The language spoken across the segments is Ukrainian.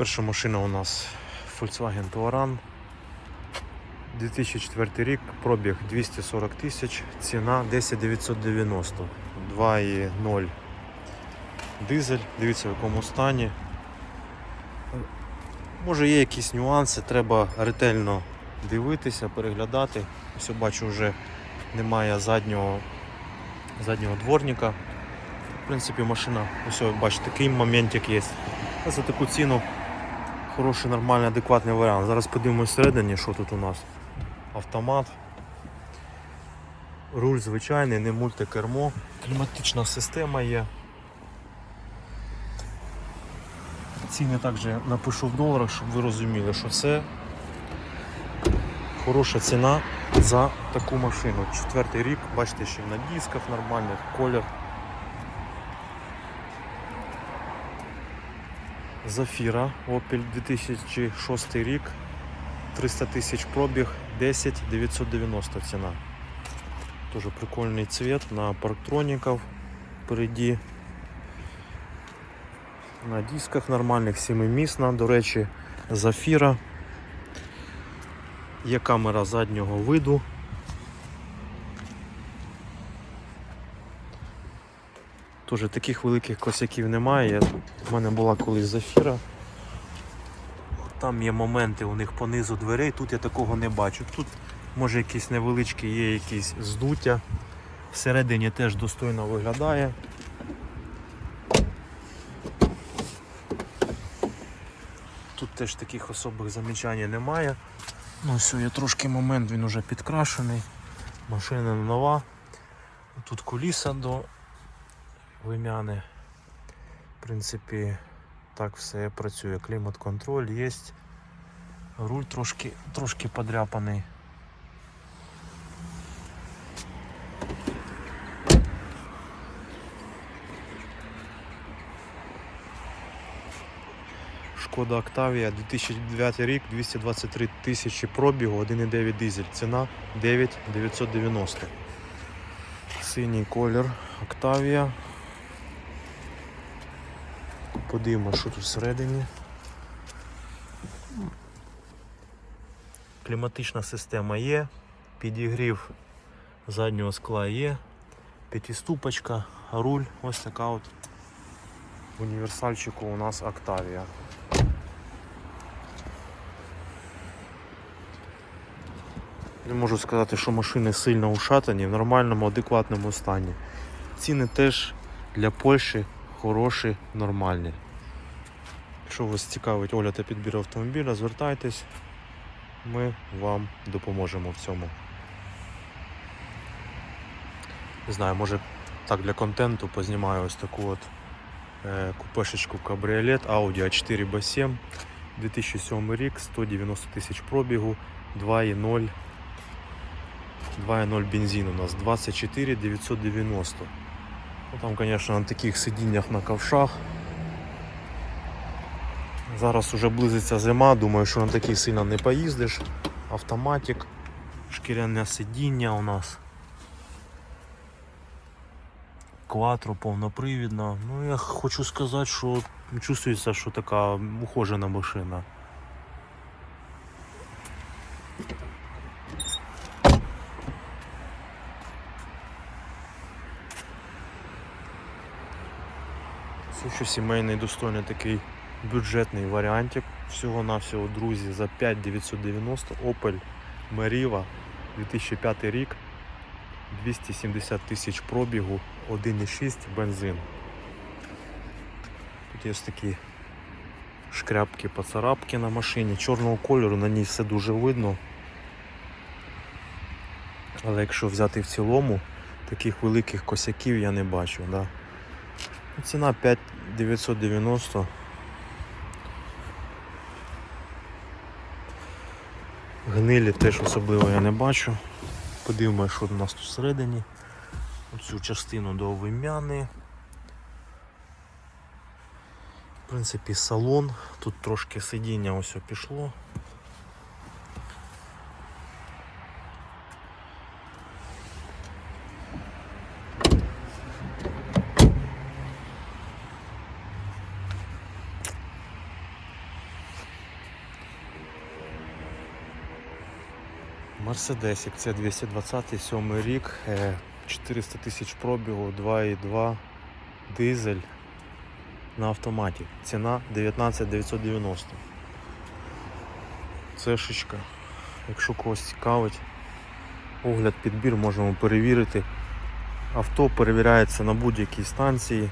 Перша машина у нас Volkswagen Touran. 2004 рік, пробіг 240 тисяч, ціна 10990. 2,0 дизель, дивіться в якому стані. Може є якісь нюанси, треба ретельно дивитися, переглядати. Ось бачу, вже немає заднього, заднього дворника. В принципі, машина, ось бачите, такий моментик є. За таку ціну хороший, нормальний, адекватний варіант. Зараз подивимось всередині, що тут у нас. Автомат. Руль звичайний, не мультикермо. Кліматична система є. Ціни також напишу в доларах, щоб ви розуміли, що це хороша ціна за таку машину. Четвертий рік, бачите, ще на дисках нормальних, колір. Зафіра Opel 2006 рік, 300 тисяч пробіг, 10 990 ціна. Тоже прикольний цвет на парктроников впереді. На дисках нормальних, сімимісна, до речі, зафіра. Є камера заднього виду. Тоже таких великих косяків немає. У мене була колись зафіра. Там є моменти у них по низу дверей, тут я такого не бачу. Тут може якісь невеличкі є якісь здуття. Всередині теж достойно виглядає. Тут теж таких особих замічань немає. Ну все, є трошки момент, він уже підкрашений. Машина нова. Тут куліса до вимяни. В принципі, так все працює. Клімат-контроль є. Руль трошки, трошки подряпаний. Шкода Октавія 2009 рік, 223 тисячі пробігу, 1,9 дизель. Ціна 9,990. Синій колір Октавія. Подивимося, що тут всередині. Кліматична система є, підігрів заднього скла є, п'ятиступочка, руль, ось така от універсальчику у нас Октавія. Не можу сказати, що машини сильно ушатані, в нормальному, адекватному стані. Ціни теж для Польщі хороші, нормальні. Якщо вас цікавить огляд та підбір автомобіля, звертайтесь, ми вам допоможемо в цьому. Не знаю, може так для контенту познімаю ось таку от е, купешечку кабріолет Audi A4 B7 2007 рік, 190 тисяч пробігу, 2,0 2,0 бензин у нас 24 990. Ну, там, конечно, на таких сидіннях на ковшах. Зараз уже близиться зима, думаю, що на такий сильно не поїздиш. Автоматик, шкіряне сидіння у нас. Кватро повнопривідна. Ну я хочу сказати, що чувствується, що така ухожена машина. Слушай, сімейний достойний такий бюджетний варіантик. Всього-навсього, друзі, за 5990 Opel Meriva 2005 рік, 270 тисяч пробігу, 1,6 бензин. Тут є ось такі шкряпки, поцарапки на машині, чорного кольору, на ній все дуже видно. Але якщо взяти в цілому, таких великих косяків я не бачу. Да? Ціна 5990. Гнилі теж особливо я не бачу. Подивимося, що у нас тут всередині. Оцю частину до вим'яни. В принципі, салон. Тут трошки сидіння ось пішло. Мерседесик, це 220 7 рік, е, 400 тисяч пробігу, 2,2 дизель на автоматі. Ціна 19 990. Цешечка. Якщо когось цікавить, огляд підбір можемо перевірити. Авто перевіряється на будь-якій станції.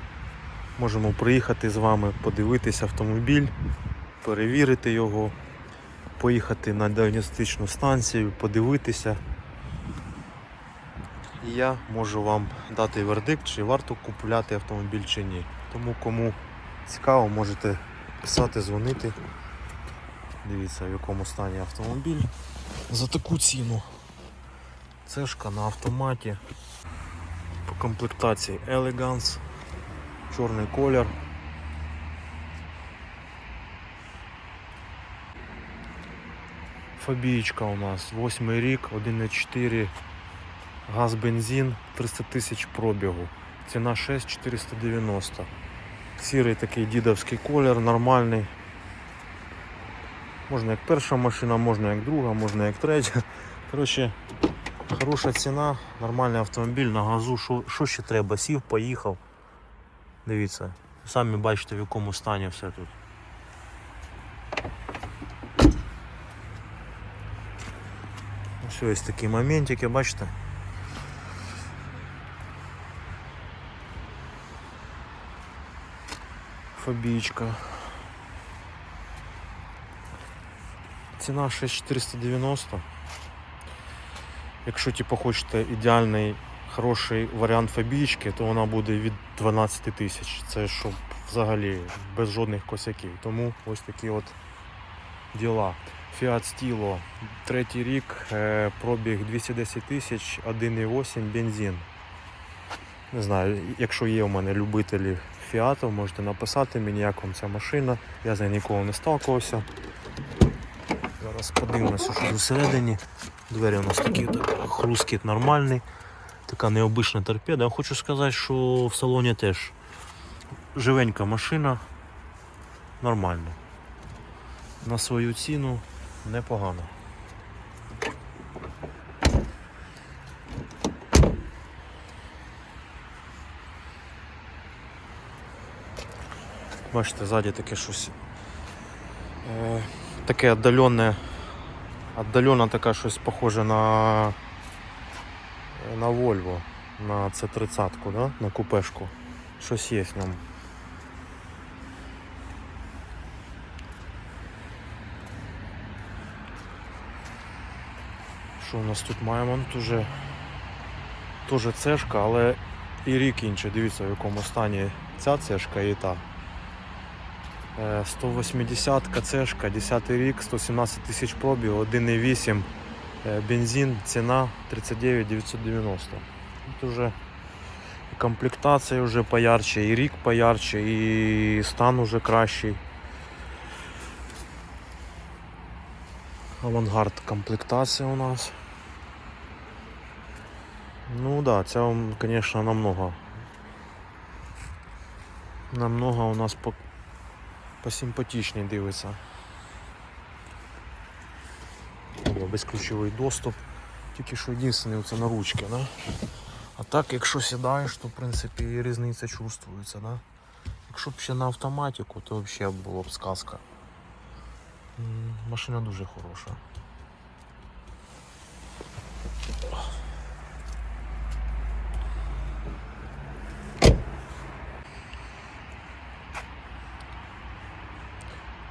Можемо приїхати з вами, подивитися автомобіль, перевірити його, поїхати на діагностичну станцію, подивитися. І я можу вам дати вердикт, чи варто купувати автомобіль чи ні. Тому кому цікаво, можете писати, дзвонити. Дивіться, в якому стані автомобіль. За таку ціну. Цешка на автоматі. По комплектації Elegance, чорний колір. Фабієчка у нас 8 рік, 1,4 газ бензин, 300 тисяч пробігу. Ціна 6490. Сірий такий дідовський колір, нормальний. Можна як перша машина, можна як друга, можна як третя. Коротше, хороша ціна, нормальний автомобіль на газу. Що, що ще треба? Сів, поїхав. Дивіться, самі бачите в якому стані все тут. Ось ось такі моментики, бачите. Фабічка. Ціна 6490. Якщо типу, хочете ідеальний хороший варіант фабічки, то вона буде від 12 тисяч. Це щоб взагалі без жодних косяків. Тому ось такі от діла. Fiat Stilo, третій рік, е, пробіг 210 тисяч, 1,8 бензин. Не знаю, якщо є у мене любителі Фіатів, можете написати мені, як вам ця машина. Я з нею ніколи не сталкувався. Зараз подивимося, що всередині. Двері у нас такі так, хрускіт нормальний, така необична торпеда. Я хочу сказати, що в салоні теж живенька машина, нормально. На свою ціну непогано. Бачите, ззаді таке щось. Е, таке віддалене, віддалена така щось похоже на на Volvo, на C30, да? на купешку. Щось є в ньому. Що у нас тут маємо? Тут уже теж цешка, але і рік інший. Дивіться в якому стані ця цешка і та. Е, 180 кацешка, 10 рік, 117 тисяч пробів, 1,8 е, бензин, ціна 39 990. Тут вже і комплектація вже поярче, і рік поярче, і стан уже кращий. Авангард комплектація у нас. Ну да, ця, звісно, намного. Намного у нас по посимпатичний дивиться. Безключовий доступ. Тільки що єдине це на ручки, да? А так, якщо сідаєш, то в принципі різниця чувствується, да? Якщо б ще на автоматику, то взагалі було б сказка. Машина дуже хороша.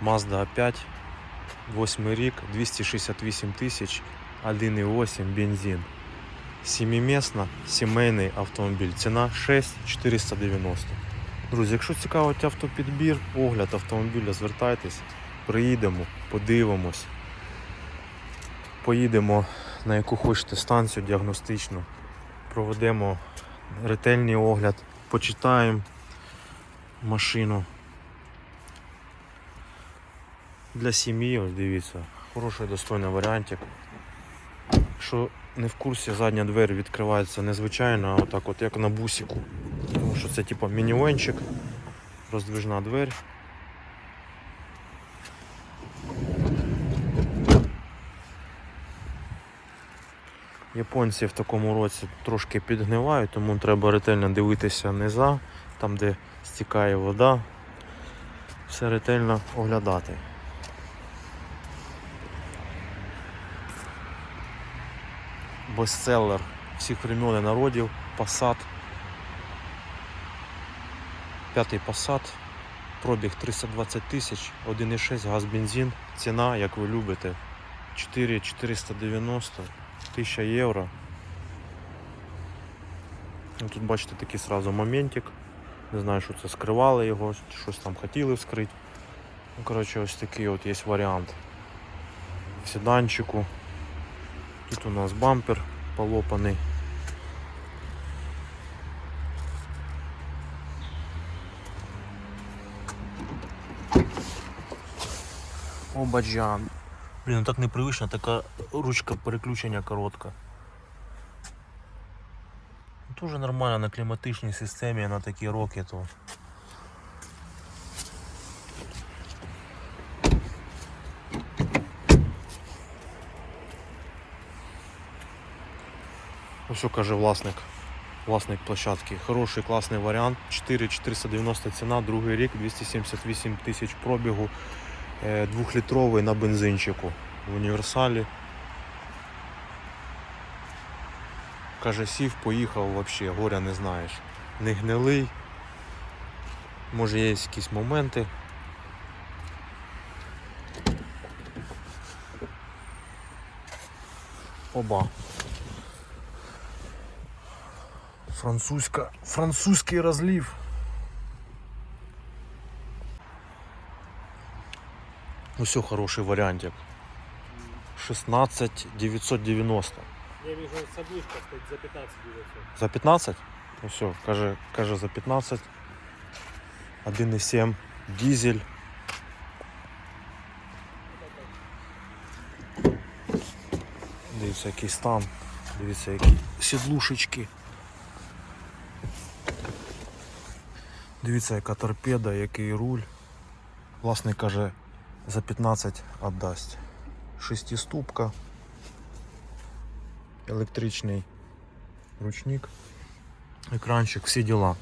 Mazda 5, 8 рік, 268 тисяч, 1,8 бензин. Сімімісна, сімейний автомобіль. Ціна 6490. Друзі, якщо цікавить автопідбір, огляд автомобіля, звертайтесь, приїдемо, подивимось. Поїдемо на яку хочете станцію діагностичну, проведемо ретельний огляд, почитаємо машину. Для сім'ї, ось дивіться, хороший достойний варіантик. Якщо не в курсі, задня двері відкривається незвичайно, а отак от як на бусику. Тому що це типу мінівенчик, роздвижна двері. Японці в такому році трошки підгнивають, тому треба ретельно дивитися низа, там де стікає вода. Все ретельно оглядати. Бестселер всіх времен і народів Passat. П'ятий Passat. Пробіг 320 тисяч, 1,6 газ бензин. Ціна, як ви любите, 4,490, 1000 євро. Ну, Тут бачите такий сразу моментик. Не знаю, що це скривали його, щось там хотіли вскрити. Ну, коротше, ось такий от є варіант. В седанчику. Тут у нас бампер полопаний. Обаджан. Блін, ну так непривично, така ручка переключення коротка. Ну, Тоже нормально на кліматичній системі, на такі роки то. Ось каже власник. Власник площадки. Хороший класний варіант. 4490 ціна, другий рік, 278 тисяч пробігу. Е, Двохлітровий на бензинчику в універсалі. Каже, сів, поїхав вообще, горя не знаєш. Не гнилий. Може є якісь моменти. Оба. Французька, французький розлив. Ось Ну, хороший варіантик. 16 990. Я вижу, садушка стоит за 15 900. За 15? Ну все, каже, каже за 15. 1,7 дизель. Дивіться, який стан. Дивіться, які сідлушечки. Дивіться, яка торпеда, який руль. Власник каже, за 15 віддасть. Шестиступка. Електричний ручник, екранчик, всі діла.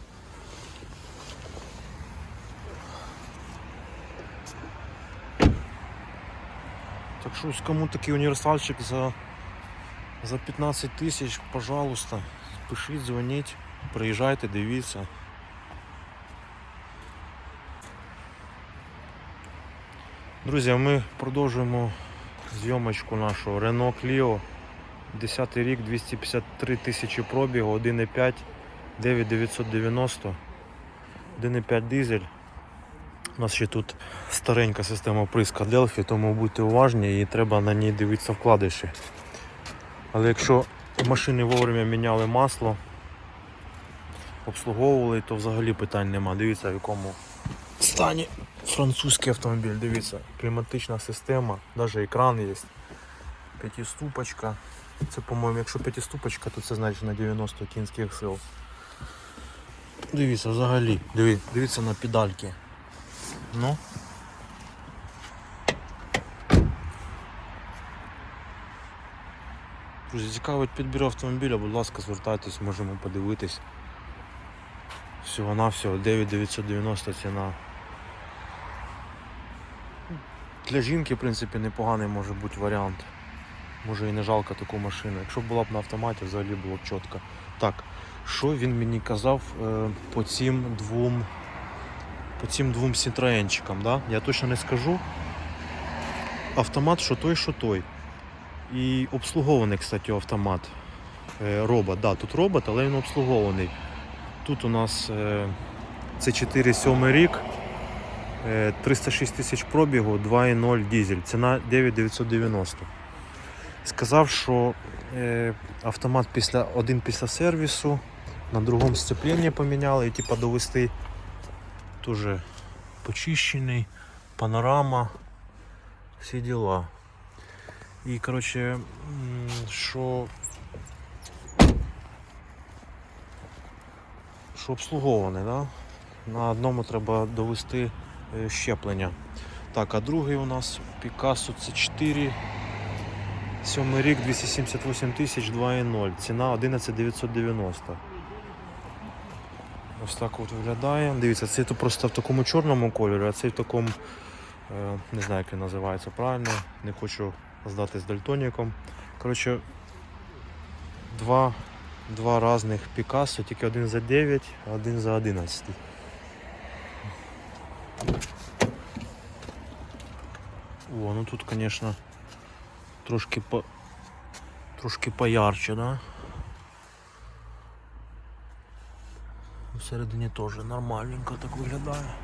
Так що ось кому такий універсальчик за, за 15 тисяч, пожалуйста, пишіть, дзвоніть, приїжджайте, дивіться. Друзі, ми продовжуємо зйомочку нашого Renault Clio. 10 рік, 253 тисячі пробігу, 1,5, 9990, 1,5 дизель. У нас ще тут старенька система оприска Delphi, тому будьте уважні і треба на ній дивитися вкладиші. Але якщо машини вовремя міняли масло, обслуговували, то взагалі питань нема. Дивіться в якому стані французький автомобіль. Дивіться, кліматична система, навіть екран є. П'ятиступочка. Це, по-моєму, якщо п'ятиступочка, то це значить на 90 кінських сил. Дивіться, взагалі, диві, дивіться на педальки. Ну. Друзі, цікавить підбір автомобіля, будь ласка, звертайтесь, можемо подивитись. Всього-навсього 9990 ціна. Для жінки, в принципі, непоганий може бути варіант. Може і не жалко таку машину. Якщо була б на автоматі, взагалі було б чітко. Так, що він мені казав е, по цим двом по цим двом Citroenчикам, да? Я точно не скажу. Автомат що той, що той. І обслугований, кстати, автомат. Е, робот, да, тут робот, але він обслугований. Тут у нас е, це 4 7 рік. Е, 306 тисяч пробігу, 2.0 дизель. Ціна 9990. Сказав, що е, автомат після один після сервісу, на другому сцепління поміняли і типа довести Тоже почищений, панорама, всі діла. І коротше, що що обслуговане, да? на одному треба довести е, щеплення. Так, а другий у нас Picasso C4 Сьомий рік 278 тисяч 2,0. Ціна 11 990. Ось так от виглядає. Дивіться, цей то просто в такому чорному кольорі, а цей в такому, е, не знаю, як він називається правильно. Не хочу здатись дальтоніком. Коротше, два, два різних Пікассо, тільки один за 9, а один за 11. О, ну тут, конечно, трошки по... трошки поярче, да? Всередині теж нормальненько так виглядає.